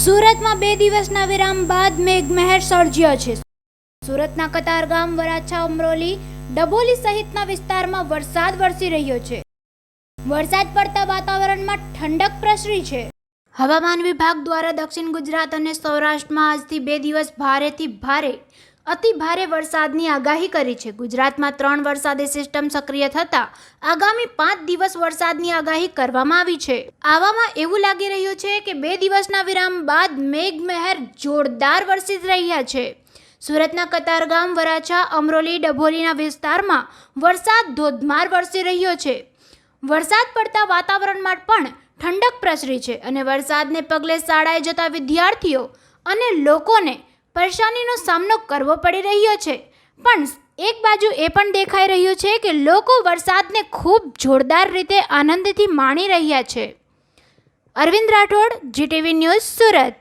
સુરતમાં બે દિવસના વિરામ બાદ મેઘમહેર સર્જ્યો છે. સુરતના કતારગામ વરાછા અમરોલી ડબોલી સહિતના વિસ્તારમાં વરસાદ વરસી રહ્યો છે. વરસાદ પડતા વાતાવરણમાં ઠંડક પ્રસરી છે. હવામાન વિભાગ દ્વારા દક્ષિણ ગુજરાત અને સૌરાષ્ટ્રમાં આજથી બે દિવસ ભારેથી ભારે અતિ ભારે વરસાદની આગાહી કરી છે. ગુજરાતમાં ત્રણ વરસાદી સિસ્ટમ સક્રિય થતા આગામી પાંચ દિવસ વરસાદની આગાહી કરવામાં આવી છે. આવામાં એવું લાગી રહ્યું છે કે બે દિવસના વિરામ બાદ મેઘમહેર જોરદાર વરસી રહ્યા છે. સુરતના કતારગામ, વરાછા, અમરોલી, ડભોલીના વિસ્તારમાં વરસાદ ધોધમાર વરસી રહ્યો છે. વરસાદ પડતા વાતાવરણમાં પણ ઠંડક પ્રસરી છે અને વરસાદને પગલે શાળાએ જતા વિદ્યાર્થીઓ અને લોકોને પરેશાનીનો સામનો કરવો પડી રહ્યો છે. પણ એક બાજુ એ પણ દેખાઈ રહ્યું છે કે લોકો વરસાદને ખૂબ જોરદાર રીતે આનંદથી માણી રહ્યા છે. Arvind Rathod, GTV news Surat.